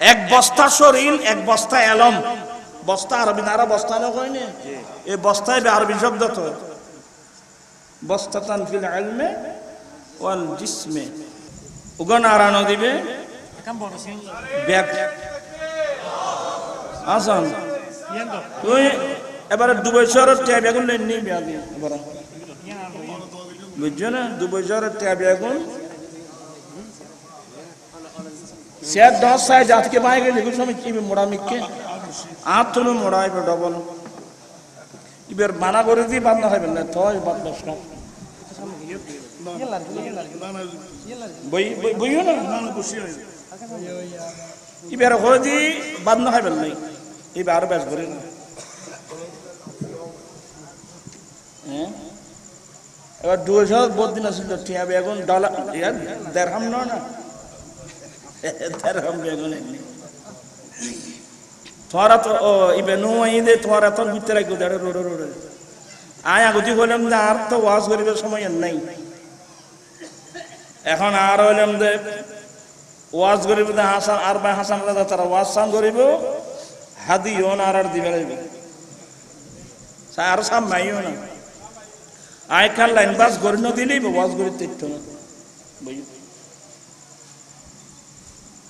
এক বস্তা শরীর এক বস্তা এলম। বস্তা আরবি না বস্তা না কয়নি এই বস্তায় আরবি শব্দ তো। বস্তা তানফিল এলমে ওয়াল জিসমে। উগন আরানো দিবে ব্যাগ। আসান তুই এবারে দুবই শহরের ট্যাব এখন নি ব্যাগ এবার বুঝছ না? দুবই শহরের ট্যাব এখন দেখুন সময় কি মোড়া মিককে। আর তুলু মোড়া এবার ডবল এবার মানা করে দিয়ে বান্ধা হবে না, থয় বান্ধা সব বই, বই- বইও না? এবার হয়ে দি বান্ধা হবে নাই। এবার আরও ব্যাস করে। না হ্যাঁ দুশো বহুত দিন আসছিল টিয়া বেগুন ডলার দেড়হাম না? তোরা তো ও ইবে নো ইদে তোরা তো ভিতরে রাখো দাঁড়ে রোডে রোডে আয় আগুতি হইলাম যে আর তো ওয়াজ করিবার সময় নাই এখন আর হইলাম যে ওয়াজ করিব হাসান আর বা হাসান রাজা তারা ওয়াজ সান করিব হাদি হন আর আর দিবে লাগবে আর সাম মাইও না আয় কাল লাইন বাস গড়ি দিলেই ওয়াজ তেত্ত না বুঝলি ফোন ফিসিতে বসে দিই তারা আইন তুই আইও না এটা আইও না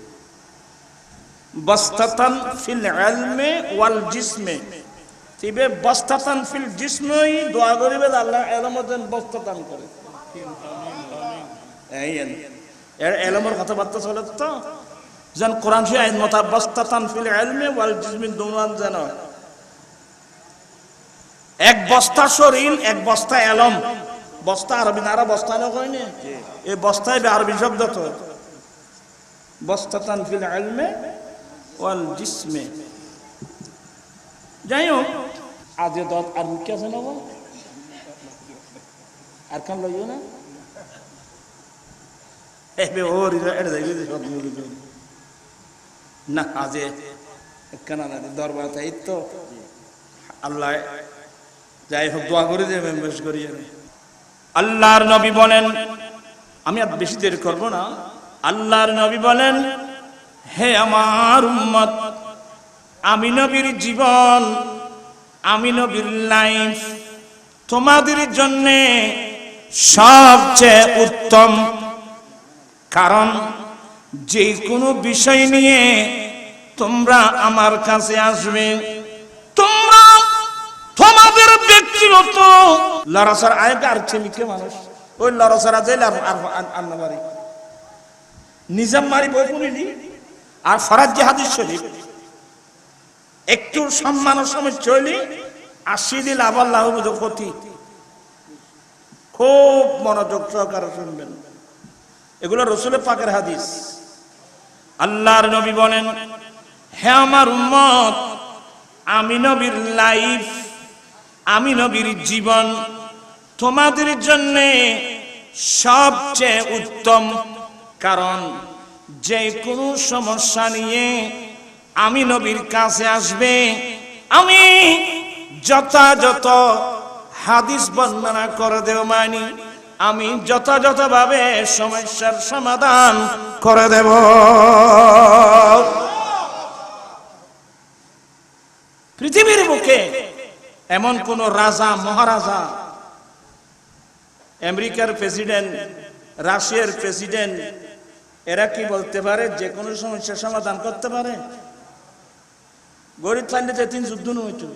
বস্তাতান ফিল ইলমে ওয়াল জিসমে। তিবে বস্তাতান ফিল জিসমে, দোয়া করিবে আল্লাহ এলমতেন বস্তাতান করে। এই। এর এলমের কথাবার্তা চলে তো? যেন কোরআন শরীফ আইন মতা বস্তাতান ফিল ইলমে ওয়াল জিসমে দুনান যেন। এক বস্তা শরীর, এক বস্তা এলম। বস্তা আরবি না বস্তা না? কয়নি এই বস্তায় আরবি শব্দ তো। বস্তাতান ফিল ইলমে ওয়াল জিসমে যাই হোক আজ দত আর মুখ্য আছে না? আর কান লইও না এবে ওর এটা দেখবি যে সব না আজ কেন না দরবার তাই তো আল্লাহ যাই হোক দোয়া করে দেবে বেশ করি আল্লাহর নবী বলেন আমি আর বেশি দেরি করব না আল্লাহর নবী বলেন হে আমার উম্মত, আমি নবীর জীবন, আমি নবীর লাইফ, তোমাদের জন্য সবচেয়ে উত্তম। কারণ যে কোনো বিষয় নিয়ে তোমরা আমার কাছে আসবে, তোমরা তোমাদের ব্যক্তিগত লড়াছাড়া আয় আর ছেমিকে মানুষ? ওই লড়াছাড়া যাইলে আর নিজাম মারি বই আর ফরাজ জাহাদিস শরীফ। একটু সম্মানের সময় চলি আসি দিল আবার ক্ষতি খুব মনোযোগ সহকারে শুনবেন। এগুলো রসুল পাকের হাদিস। আল্লাহর নবী বলেন, হে আমার উম্মত, আমি নবীর লাইফ, আমি নবীর জীবন, তোমাদের জন্য সবচেয়ে উত্তম কারণ। যে কোনো সমস্যা নিয়ে আমি নবীর কাছে আসবে, আমি যথাযথ হাদিস বর্ণনা করে দেব মানি, আমি যথাযথভাবে সমস্যার সমাধান করে দেব। পৃথিবীর বুকে এমন কোন রাজা, মহারাজা, আমেরিকার প্রেসিডেন্ট, রাশিয়ার প্রেসিডেন্ট এরা কি বলতে পারে? যে কোনো সমস্যার সমাধান করতে পারে। গরিব যে তিন যুদ্ধ নইতো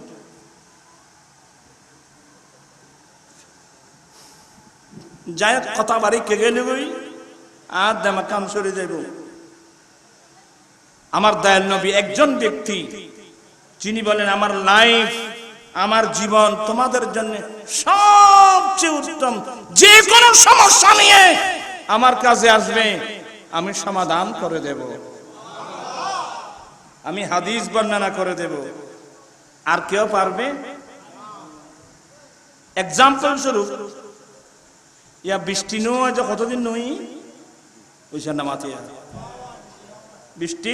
যাই কথা বাড়ি কে গেলে বই আর দেমা কাম সরে যাইব। আমার দয়াল নবী একজন ব্যক্তি, যিনি বলেন, আমার লাইফ আমার জীবন তোমাদের জন্য সবচেয়ে উত্তম। যে কোনো সমস্যা নিয়ে আমার কাছে আসবে। আমি সমাধান করে দেব। আমি হাদিস বর্ণনা করে দেব। আর কেউ পারবে? এক্সাম্পল স্বরূপ, ইয়া বৃষ্টি নো যে কতদিন নই ওইসার নামাতে বৃষ্টি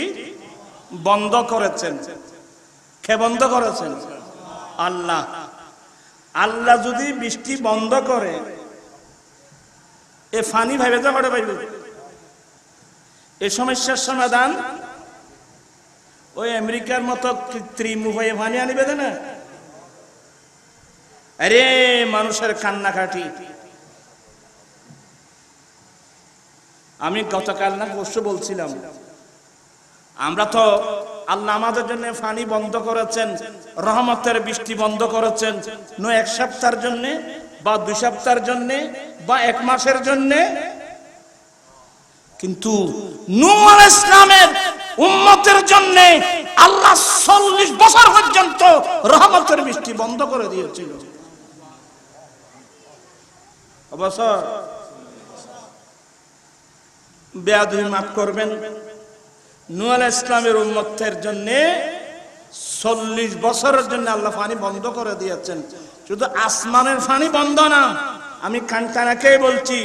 বন্ধ করেছেন। খে বন্ধ করেছেন? আল্লাহ। আল্লাহ যদি বৃষ্টি বন্ধ করে, এ ফানি ভাইবে তো করে পাইবে। এ সমস্যার সমাধান? ওই আমেরিকার মতো কৃত্রিম উপায়ে ফানি আনিবে না আরে, মানুষের কান্নাকাটি। আমি গতকাল না পরশু বলছিলাম, আমরা তো আল্লাহ আমাদের জন্য ফানি বন্ধ করেছেন, রহমতের বৃষ্টি বন্ধ করেছেন, ন এক সপ্তাহের জন্য বা দুই সপ্তাহের জন্য বা এক মাসের জন্য। কিন্তু আলাইহিস ইসলামের উম্মতের জন্য আল্লাহ চল্লিশ বছর পর্যন্ত রহমতের বৃষ্টি বন্ধ করে দিয়েছিল। অবসর বেয়াদুই মাফ করবেন। আলাইহিস ইসলামের উম্মতের জন্য চল্লিশ বছরের জন্য আল্লাহ পানি বন্ধ করে দিয়েছেন। শুধু আসমানের পানি বন্ধ না, আমি কান্তানাকেই বলছি,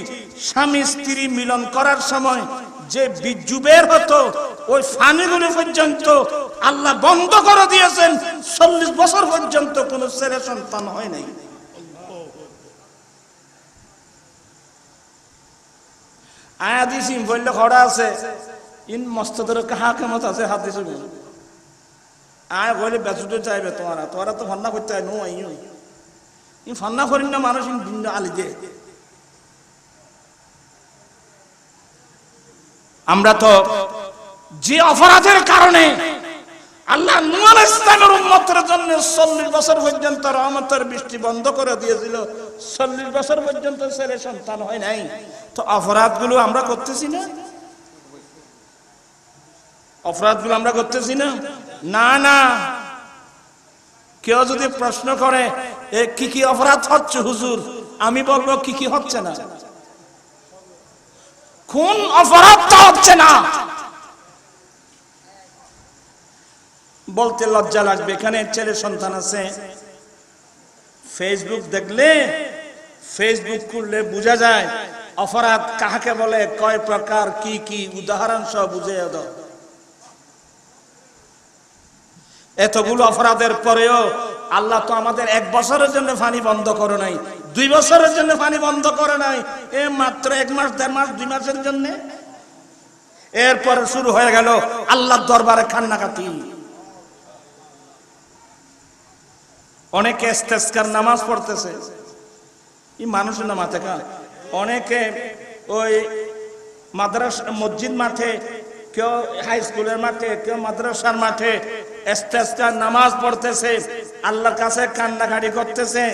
স্বামী স্ত্রী মিলন করার সময় যে বীর্যু বের হতো, ওই ফানিগুলি পর্যন্ত আল্লাহ বন্ধ করে দিয়েছেন। চল্লিশ বছর পর্যন্ত কোন ছেলে সন্তান হয় নাই। আয়াদিস বললে আছে। ইন মস্ত ধরে কাহা আছে আয় চাইবে তো করতে নো আইও ই ফান্না না মানুষ আমরা তো যে অপরাধের কারণে আল্লাহ নুয়াল ইসলামের উম্মতের জন্য চল্লিশ বছর পর্যন্ত রহমতের বৃষ্টি বন্ধ করে দিয়েছিল। চল্লিশ বছর পর্যন্ত ছেলে সন্তান হয় নাই। তো অপরাধগুলো আমরা করতেছি না? অপরাধগুলো আমরা করতেছি না? না না। কেউ যদি প্রশ্ন করে কি কি অপরাধ হচ্ছে হুজুর? আমি বলব, কি কি হচ্ছে না? কোন অপরাধটা হচ্ছে না। বলতে লজ্জা লাগবে, এখানে ছেলে সন্তান আছে। ফেসবুক দেখলে ফেসবুক করলে বোঝা যায়, অপরাধ কাহাকে বলে, কয় প্রকার, কি কি, উদাহরণ সহ বুঝে দাও। এতগুলো অপরাধের পরেও আল্লাহ তো আমাদের এক বছরের জন্য ফানি বন্ধ করে নাই। দুই বছরের জন্য পানি বন্ধ করে নাই। এ মাত্র এক মাস, দেড় মাস, দুই মাসের জন্য। এরপরে শুরু হয়ে গেল আল্লাহর দরবারে কান্নাকাটি। অনেকে ইস্তেসকার নামাজ পড়তেছে। এই মানুষের থেকে অনেকে ওই মাদ্রাসা, মসজিদ মাঠে, কেউ হাই স্কুলের মাঠে, কেউ মাদ্রাসার মাঠে ইস্তেসকার নামাজ পড়তেছে। আল্লাহর কাছে কান্নাকাটি করতেছে।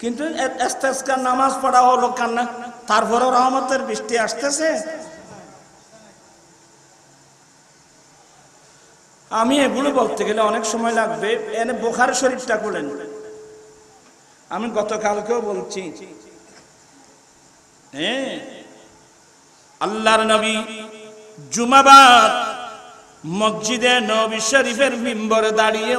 কিন্তু ইস্তেসকার নামাজ পড়া হলো কান্না তারপরেও রহমতের বৃষ্টি আসতেছে। আমি এগুলো বলতে গেলে অনেক সময় লাগবে। এনে বোখার শরীফটা করলেন আমি গতকালকেও বলছি। হ্যাঁ আল্লাহর নবী জুমাবাদ মসজিদে নবী শরীফের মিম্বরে দাঁড়িয়ে